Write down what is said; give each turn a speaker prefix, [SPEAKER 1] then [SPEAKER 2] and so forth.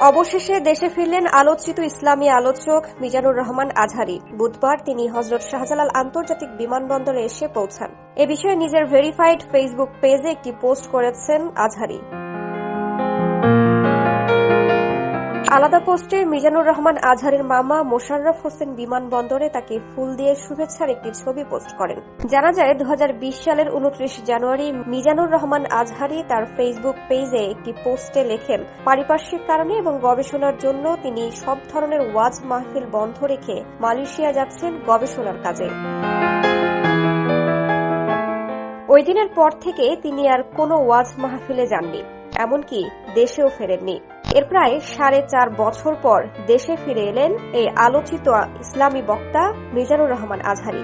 [SPEAKER 1] অবশেষে দেশে ফিরলেন আলোচিত ইসলামী আলোচক মিজানুর রহমান আজহারি। বুধবার তিনি হজরত শাহজালাল আন্তর্জাতিক বিমানবন্দরে এসে পৌঁছান। এ বিষয়ে নিজের ভেরিফাইড ফেসবুক পেজে একটি পোস্ট করেছেন আজহারি। আলাদা পোস্টে মিজানুর রহমান আজহারের মামা মোশাররফ হোসেন বিমানবন্দরে তাকে ফুল দিয়ে শুভেচ্ছার একটি ছবি পোস্ট করেন। জানা যায় দু হাজার বিশ সালের উনত্রিশ জানুয়ারি মিজানুর রহমান আজহারি তার ফেসবুক পেজে একটি পোস্টে লেখেন, পারিপার্শ্বিক কারণে এবং গবেষণার জন্য তিনি সব ধরনের ওয়াজ মাহফিল বন্ধ রেখে মালয়েশিয়া যাচ্ছেন গবেষণার কাজে। ওই দিনের পর থেকে তিনি আর কোনো ওয়াজ মাহফিলে যাননি, এমনকি দেশেও ফেরেননি। এর প্রায় সাড়ে চার বছর পর দেশে ফিরে এলেন এই আলোচিত ইসলামী বক্তা মিজানুর রহমান আজহারি।